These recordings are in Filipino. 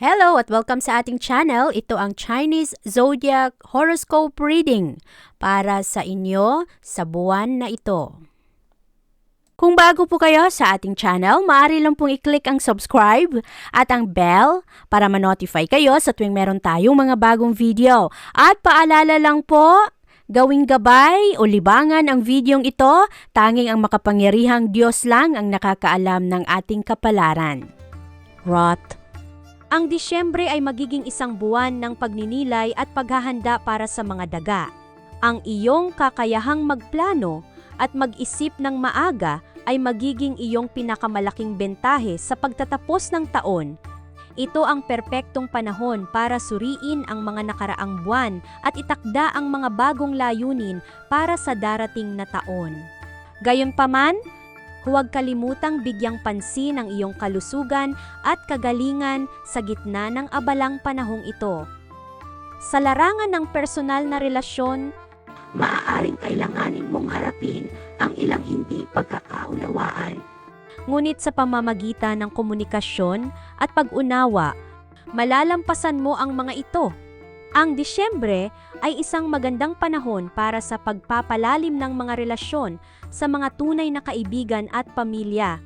Hello at welcome sa ating channel. Ito ang Chinese Zodiac Horoscope Reading para sa inyo sa buwan na ito. Kung bago po kayo sa ating channel, maaari lang pong i-click ang subscribe at ang bell para ma-notify kayo sa tuwing meron tayong mga bagong video. At paalala lang po, gawing gabay o libangan ang videong ito, tanging ang makapangyarihang Diyos lang ang nakakaalam ng ating kapalaran. Rot. Ang Disyembre ay magiging isang buwan ng pagninilay at paghahanda para sa mga daga. Ang iyong kakayahang magplano at mag-isip ng maaga ay magiging iyong pinakamalaking bentahe sa pagtatapos ng taon. Ito ang perpektong panahon para suriin ang mga nakaraang buwan at itakda ang mga bagong layunin para sa darating na taon. Gayunpaman, Huwag kalimutang bigyang pansin ang iyong kalusugan at kagalingan sa gitna ng abalang panahong ito. Sa larangan ng personal na relasyon, maaaring kailanganin mong harapin ang ilang hindi pagkakaunawaan. ngunit sa pamamagitan ng komunikasyon at pag-unawa, malalampasan mo ang mga ito. Ang Disyembre ay isang magandang panahon para sa pagpapalalim ng mga relasyon sa mga tunay na kaibigan at pamilya.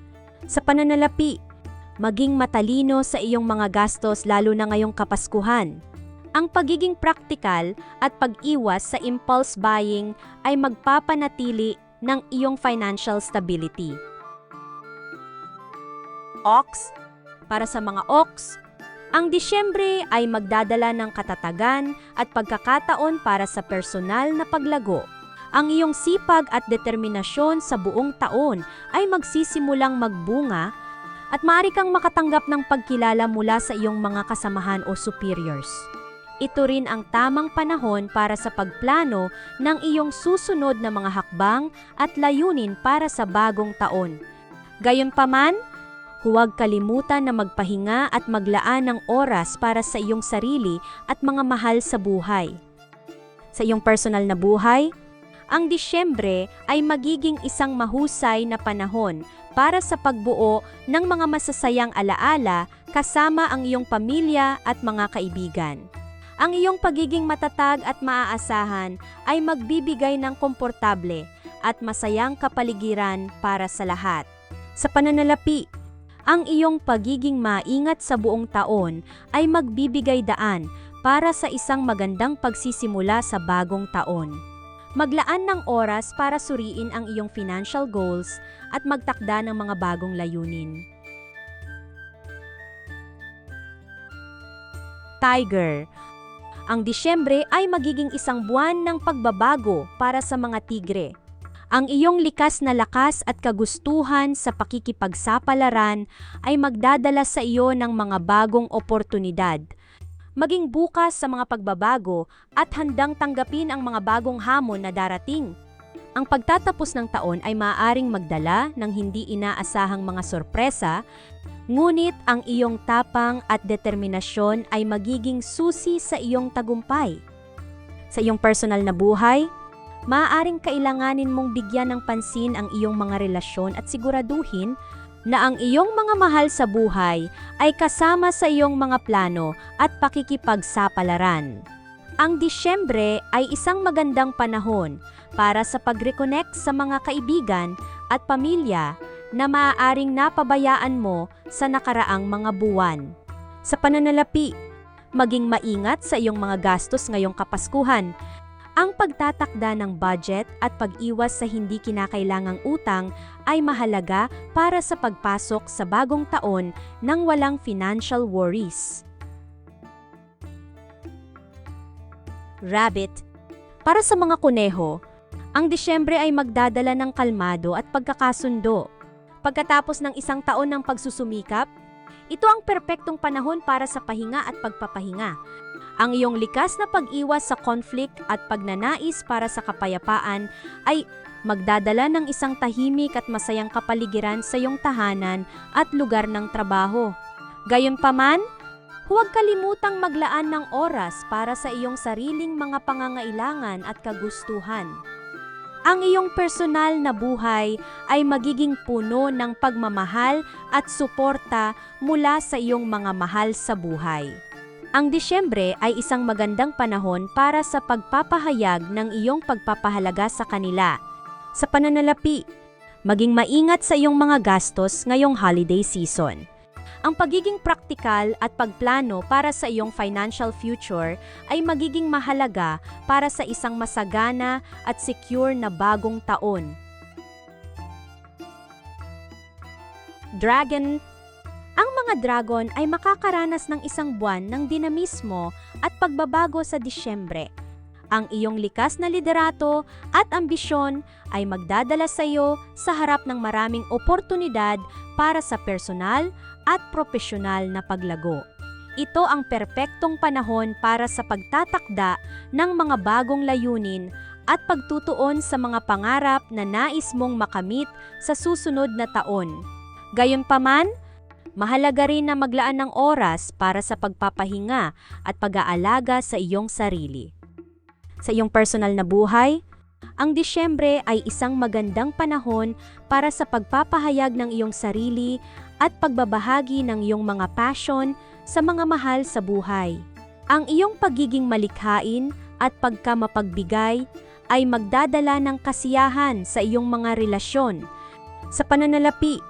Sa pananalapi, maging matalino sa iyong mga gastos lalo na ngayong kapaskuhan. Ang pagiging praktikal at pag-iwas sa impulse buying ay magpapanatili ng iyong financial stability. Ox, para sa mga ox, ang Disyembre ay magdadala ng katatagan at pagkakataon para sa personal na paglago. Ang iyong sipag at determinasyon sa buong taon ay magsisimulang magbunga at maaari kang makatanggap ng pagkilala mula sa iyong mga kasamahan o superiors. Ito rin ang tamang panahon para sa pagplano ng iyong susunod na mga hakbang at layunin para sa bagong taon. Gayunpaman, Huwag kalimutan na magpahinga at maglaan ng oras para sa iyong sarili at mga mahal sa buhay. Sa iyong personal na buhay, ang Disyembre ay magiging isang mahusay na panahon para sa pagbuo ng mga masasayang alaala kasama ang iyong pamilya at mga kaibigan. Ang iyong pagiging matatag at maaasahan ay magbibigay ng komportable at masayang kapaligiran para sa lahat. Sa pananalapi, ang iyong pagiging maingat sa buong taon ay magbibigay daan para sa isang magandang pagsisimula sa bagong taon. Maglaan ng oras para suriin ang iyong financial goals at magtakda ng mga bagong layunin. Tiger Ang Disyembre ay magiging isang buwan ng pagbabago para sa mga tigre. Ang iyong likas na lakas at kagustuhan sa pakikipagsapalaran ay magdadala sa iyo ng mga bagong oportunidad. Maging bukas sa mga pagbabago at handang tanggapin ang mga bagong hamon na darating. Ang pagtatapos ng taon ay maaaring magdala ng hindi inaasahang mga sorpresa, ngunit ang iyong tapang at determinasyon ay magiging susi sa iyong tagumpay. Sa iyong personal na buhay, maaaring kailanganin mong bigyan ng pansin ang iyong mga relasyon at siguraduhin na ang iyong mga mahal sa buhay ay kasama sa iyong mga plano at pakikipagsapalaran. Ang Disyembre ay isang magandang panahon para sa pag-reconnect sa mga kaibigan at pamilya na maaaring napabayaan mo sa nakaraang mga buwan. Sa pananalapi, maging maingat sa iyong mga gastos ngayong Kapaskuhan ang pagtatakda ng budget at pag-iwas sa hindi kinakailangang utang ay mahalaga para sa pagpasok sa bagong taon ng walang financial worries. Rabbit Para sa mga kuneho, ang Disyembre ay magdadala ng kalmado at pagkakasundo. Pagkatapos ng isang taon ng pagsusumikap, ito ang perpektong panahon para sa pahinga at pagpapahinga. Ang iyong likas na pag-iwas sa conflict at pagnanais para sa kapayapaan ay magdadala ng isang tahimik at masayang kapaligiran sa iyong tahanan at lugar ng trabaho. Gayunpaman, huwag kalimutang maglaan ng oras para sa iyong sariling mga pangangailangan at kagustuhan. Ang iyong personal na buhay ay magiging puno ng pagmamahal at suporta mula sa iyong mga mahal sa buhay. Ang Disyembre ay isang magandang panahon para sa pagpapahayag ng iyong pagpapahalaga sa kanila. Sa pananalapi, maging maingat sa iyong mga gastos ngayong holiday season. Ang pagiging praktikal at pagplano para sa iyong financial future ay magiging mahalaga para sa isang masagana at secure na bagong taon. Dragon Ang mga dragon ay makakaranas ng isang buwan ng dinamismo at pagbabago sa Disyembre. Ang iyong likas na liderato at ambisyon ay magdadala sa iyo sa harap ng maraming oportunidad para sa personal at profesional na paglago. Ito ang perpektong panahon para sa pagtatakda ng mga bagong layunin at pagtutuon sa mga pangarap na nais mong makamit sa susunod na taon. Gayunpaman, mahalaga rin na maglaan ng oras para sa pagpapahinga at pag-aalaga sa iyong sarili. Sa iyong personal na buhay, ang Disyembre ay isang magandang panahon para sa pagpapahayag ng iyong sarili at pagbabahagi ng iyong mga passion sa mga mahal sa buhay. Ang iyong pagiging malikhain at pagkamapagbigay ay magdadala ng kasiyahan sa iyong mga relasyon. Sa pananalapi,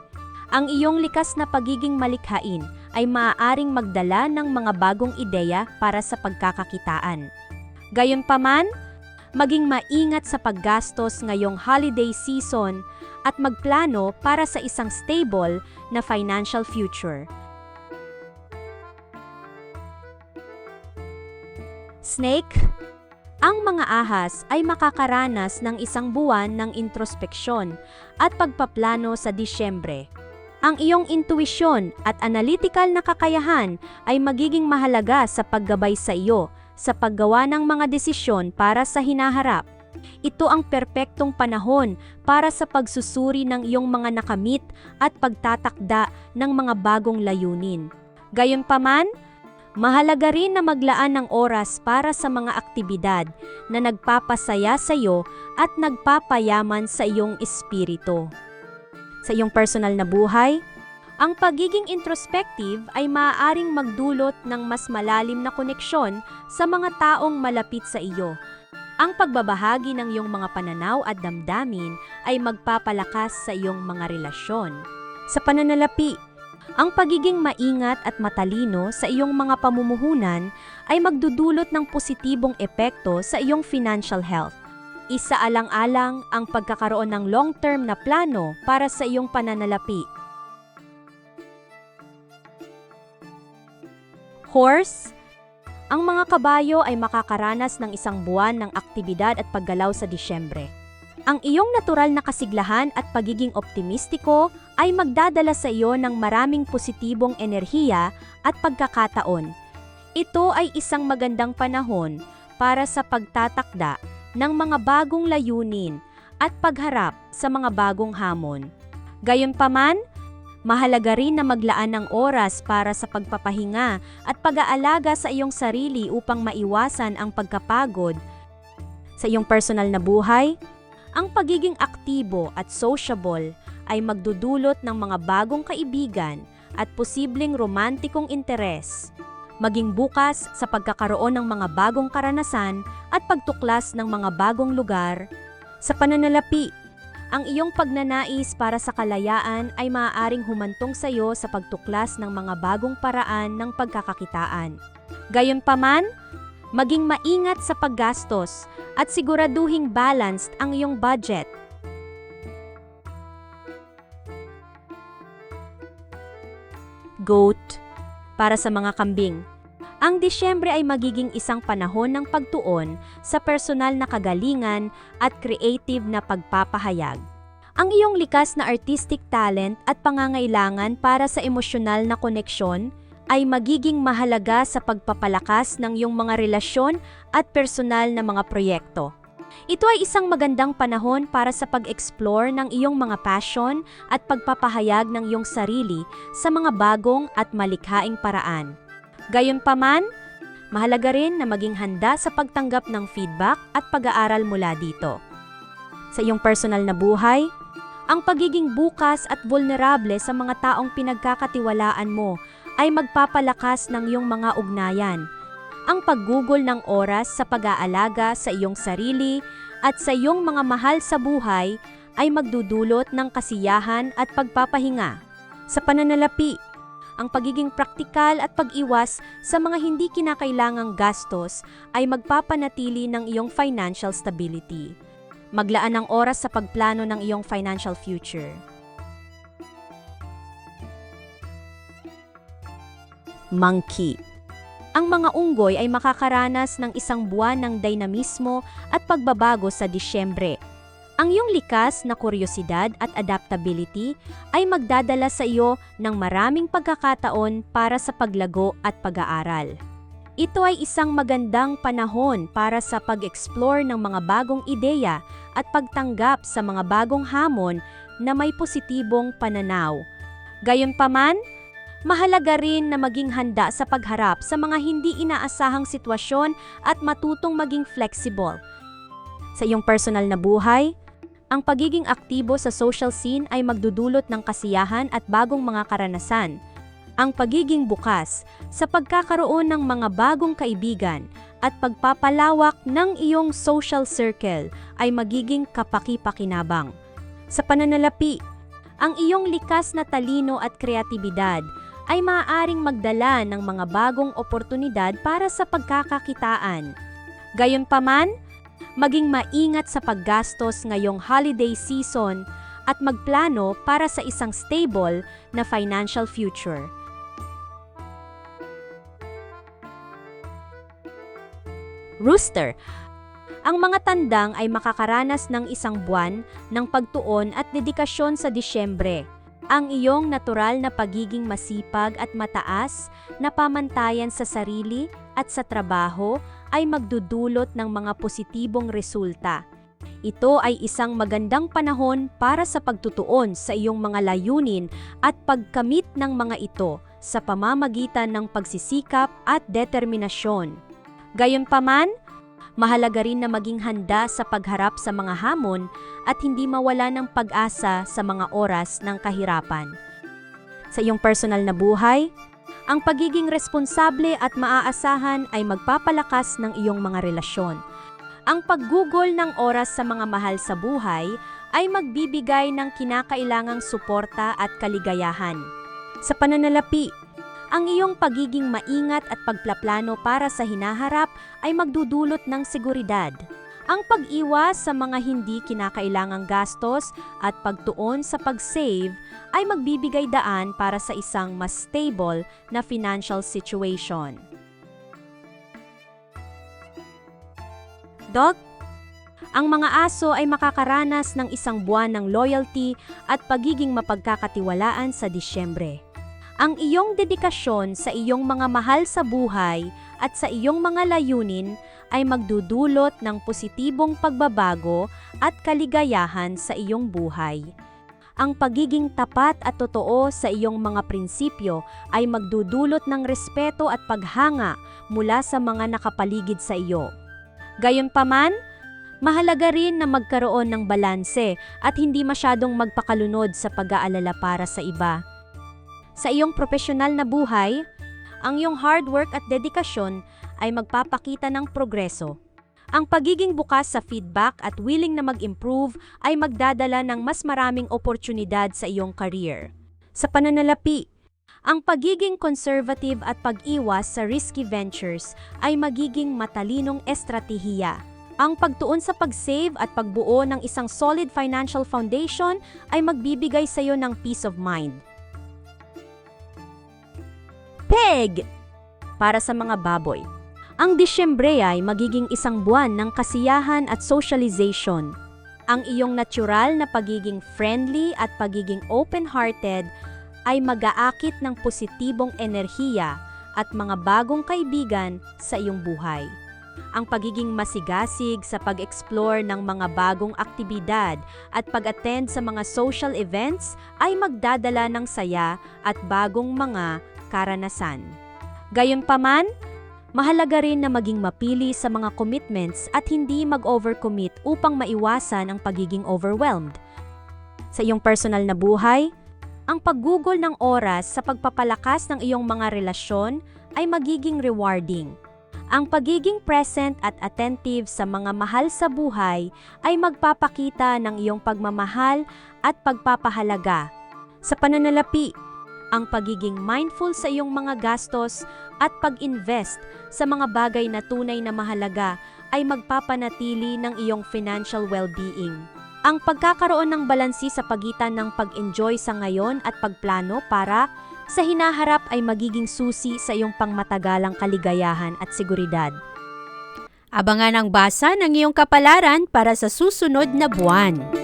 ang iyong likas na pagiging malikhain ay maaaring magdala ng mga bagong ideya para sa pagkakakitaan. Gayunpaman, maging maingat sa paggastos ngayong holiday season at magplano para sa isang stable na financial future. Snake, ang mga ahas ay makakaranas ng isang buwan ng introspeksyon at pagpaplano sa Disyembre. Ang iyong intuisyon at analytical na kakayahan ay magiging mahalaga sa paggabay sa iyo sa paggawa ng mga desisyon para sa hinaharap. Ito ang perpektong panahon para sa pagsusuri ng iyong mga nakamit at pagtatakda ng mga bagong layunin. Gayunpaman, mahalaga rin na maglaan ng oras para sa mga aktibidad na nagpapasaya sa iyo at nagpapayaman sa iyong espiritu. Sa iyong personal na buhay, ang pagiging introspective ay maaaring magdulot ng mas malalim na koneksyon sa mga taong malapit sa iyo. Ang pagbabahagi ng iyong mga pananaw at damdamin ay magpapalakas sa iyong mga relasyon. Sa pananalapi, ang pagiging maingat at matalino sa iyong mga pamumuhunan ay magdudulot ng positibong epekto sa iyong financial health. Isa alang-alang ang pagkakaroon ng long-term na plano para sa iyong pananalapi. Horse, ang mga kabayo ay makakaranas ng isang buwan ng aktibidad at paggalaw sa Disyembre. Ang iyong natural na kasiglahan at pagiging optimistiko ay magdadala sa iyo ng maraming positibong enerhiya at pagkakataon. Ito ay isang magandang panahon para sa pagtatakda ng mga bagong layunin at pagharap sa mga bagong hamon. Gayunpaman, mahalaga rin na maglaan ng oras para sa pagpapahinga at pag-aalaga sa iyong sarili upang maiwasan ang pagkapagod. Sa iyong personal na buhay, ang pagiging aktibo at sociable ay magdudulot ng mga bagong kaibigan at posibleng romantikong interes. Maging bukas sa pagkakaroon ng mga bagong karanasan at pagtuklas ng mga bagong lugar. Sa pananalapi, ang iyong pagnanais para sa kalayaan ay maaaring humantong sa iyo sa pagtuklas ng mga bagong paraan ng pagkakakitaan. Gayunpaman, maging maingat sa paggastos at siguraduhing balanced ang iyong budget. Goat para sa mga kambing. Ang Disyembre ay magiging isang panahon ng pagtuon sa personal na kagalingan at creative na pagpapahayag. Ang iyong likas na artistic talent at pangangailangan para sa emosyonal na koneksyon ay magiging mahalaga sa pagpapalakas ng iyong mga relasyon at personal na mga proyekto. Ito ay isang magandang panahon para sa pag-explore ng iyong mga passion at pagpapahayag ng iyong sarili sa mga bagong at malikhaing paraan. Gayunpaman, mahalaga rin na maging handa sa pagtanggap ng feedback at pag-aaral mula dito. Sa iyong personal na buhay, ang pagiging bukas at vulnerable sa mga taong pinagkakatiwalaan mo ay magpapalakas ng iyong mga ugnayan. Ang paggugol ng oras sa pag-aalaga sa iyong sarili at sa iyong mga mahal sa buhay ay magdudulot ng kasiyahan at pagpapahinga. Sa pananalapi, ang pagiging praktikal at pag-iwas sa mga hindi kinakailangang gastos ay magpapanatili ng iyong financial stability. Maglaan ng oras sa pagplano ng iyong financial future. Monkey Ang mga unggoy ay makakaranas ng isang buwan ng dinamismo at pagbabago sa Disyembre. Ang iyong likas na kuryosidad at adaptability ay magdadala sa iyo ng maraming pagkakataon para sa paglago at pag-aaral. Ito ay isang magandang panahon para sa pag-explore ng mga bagong ideya at pagtanggap sa mga bagong hamon na may positibong pananaw. Gayunpaman, mahalaga rin na maging handa sa pagharap sa mga hindi inaasahang sitwasyon at matutong maging flexible. Sa iyong personal na buhay, ang pagiging aktibo sa social scene ay magdudulot ng kasiyahan at bagong mga karanasan. Ang pagiging bukas sa pagkakaroon ng mga bagong kaibigan at pagpapalawak ng iyong social circle ay magiging kapaki-pakinabang. Sa pananalapi, ang iyong likas na talino at kreatibidad ay maaaring magdala ng mga bagong oportunidad para sa pagkakakitaan. Gayunpaman, maging maingat sa paggastos ngayong holiday season at magplano para sa isang stable na financial future. Rooster Ang mga tandang ay makakaranas ng isang buwan ng pagtuon at dedikasyon sa Disyembre. Ang iyong natural na pagiging masipag at mataas na pamantayan sa sarili at sa trabaho ay magdudulot ng mga positibong resulta. Ito ay isang magandang panahon para sa pagtutuon sa iyong mga layunin at pagkamit ng mga ito sa pamamagitan ng pagsisikap at determinasyon. Gayunpaman, mahalaga rin na maging handa sa pagharap sa mga hamon at hindi mawala ng pag-asa sa mga oras ng kahirapan. Sa iyong personal na buhay, ang pagiging responsable at maaasahan ay magpapalakas ng iyong mga relasyon. Ang paggugol ng oras sa mga mahal sa buhay ay magbibigay ng kinakailangang suporta at kaligayahan. Sa pananalapi, ang iyong pagiging maingat at pagplaplano para sa hinaharap ay magdudulot ng seguridad. Ang pag-iwas sa mga hindi kinakailangang gastos at pagtuon sa pag-save ay magbibigay daan para sa isang mas stable na financial situation. Dog, ang mga aso ay makakaranas ng isang buwan ng loyalty at pagiging mapagkakatiwalaan sa Disyembre. Ang iyong dedikasyon sa iyong mga mahal sa buhay at sa iyong mga layunin ay magdudulot ng positibong pagbabago at kaligayahan sa iyong buhay. Ang pagiging tapat at totoo sa iyong mga prinsipyo ay magdudulot ng respeto at paghanga mula sa mga nakapaligid sa iyo. Gayunpaman, mahalaga rin na magkaroon ng balanse at hindi masyadong magpakalunod sa pag-aalala para sa iba. Sa iyong profesional na buhay, ang iyong hard work at dedikasyon ay magpapakita ng progreso. Ang pagiging bukas sa feedback at willing na mag-improve ay magdadala ng mas maraming oportunidad sa iyong career. Sa pananalapi, ang pagiging conservative at pag-iwas sa risky ventures ay magiging matalinong estratehiya. Ang pagtuon sa pag-save at pagbuo ng isang solid financial foundation ay magbibigay sa iyo ng peace of mind. Peg! Para sa mga baboy. Ang Disyembre ay magiging isang buwan ng kasiyahan at socialization. Ang iyong natural na pagiging friendly at pagiging open-hearted ay mag-aakit ng positibong enerhiya at mga bagong kaibigan sa iyong buhay. Ang pagiging masigasig sa pag-explore ng mga bagong aktibidad at pag-attend sa mga social events ay magdadala ng saya at bagong mga karanasan. Gayunpaman, mahalaga rin na maging mapili sa mga commitments at hindi mag-overcommit upang maiwasan ang pagiging overwhelmed. Sa iyong personal na buhay, ang paggugol ng oras sa pagpapalakas ng iyong mga relasyon ay magiging rewarding. Ang pagiging present at attentive sa mga mahal sa buhay ay magpapakita ng iyong pagmamahal at pagpapahalaga. Sa pananalapi, ang pagiging mindful sa iyong mga gastos at pag-invest sa mga bagay na tunay na mahalaga ay magpapanatili ng iyong financial well-being. Ang pagkakaroon ng balansi sa pagitan ng pag-enjoy sa ngayon at pagplano para sa hinaharap ay magiging susi sa iyong pangmatagalang kaligayahan at seguridad. Abangan ang basa ng iyong kapalaran para sa susunod na buwan.